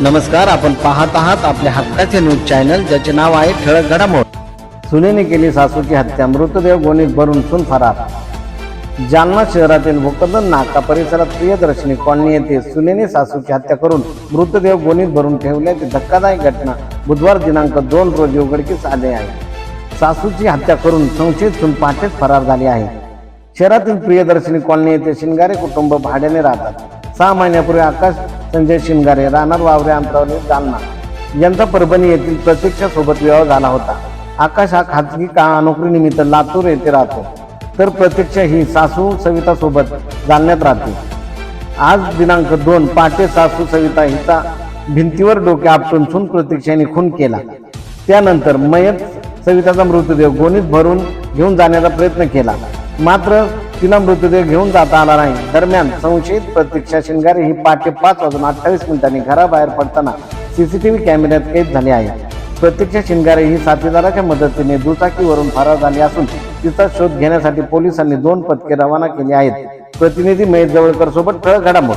नमस्कार आपण पाहत आहात आपल्या हक्काचे न्यूज चॅनल ज्याचे नाव आहे ठळक घडामोड. सुनेने केली सासूची हत्या मृतदेह गोणीत भरून सून फरार. जालना शहरातील भोकदन नाका परिसरात प्रियदर्शनी कॉलनी येथे सुनेने सासूची हत्या करून मृतदेह गोणीत भरून ठेवल्याची धक्कादायक घटना बुधवार दिनांक दोन रोजी उघडकीस आले आहे. सासूची हत्या करून संशयित सून पहाटेच फरार झाली आहे. शहरातील प्रियदर्शनी कॉलनी येथे शिंगारे कुटुंब भाड्याने राहतात. सहा महिन्यापूर्वी आकाश संजय शिंगारे राहणार वावरे अंतरावले जालना यांचा परभणी येथील प्रतीक्षा सोबत विवाह झाला होता. आकाश हा खाजगी का नोकरीनिमित्त लातूर येथे राहतो. तर प्रतीक्षा ही सासू सविता सोबत जालण्यात राहते. आज दिनांक दोन पहाटे सासू सविता हिचा भिंतीवर डोके आपटून सून प्रतीक्षाने खून केला. त्यानंतर मयत सविताचा मृतदेह गोणीत भरून घेऊन जाण्याचा प्रयत्न केला. मात्र तिला मृतदेह घेऊन जाता आला नाही. दरम्यान संशयित प्रतीक्षा शिंगारे ही पहाटे पाच वाजून अठ्ठावीस मिनिटांनी घराबाहेर पडताना सीसीटीव्ही कॅमेऱ्यात कैद झाली आहे. प्रतीक्षा शिंगारे ही साथीदाराच्या मदतीने दुचाकीवरून फरार झाली असून तिचा शोध घेण्यासाठी पोलिसांनी दोन पथके रवाना केली आहेत. प्रतिनिधी महेश जवळकर सोबत ठळक घडामोड.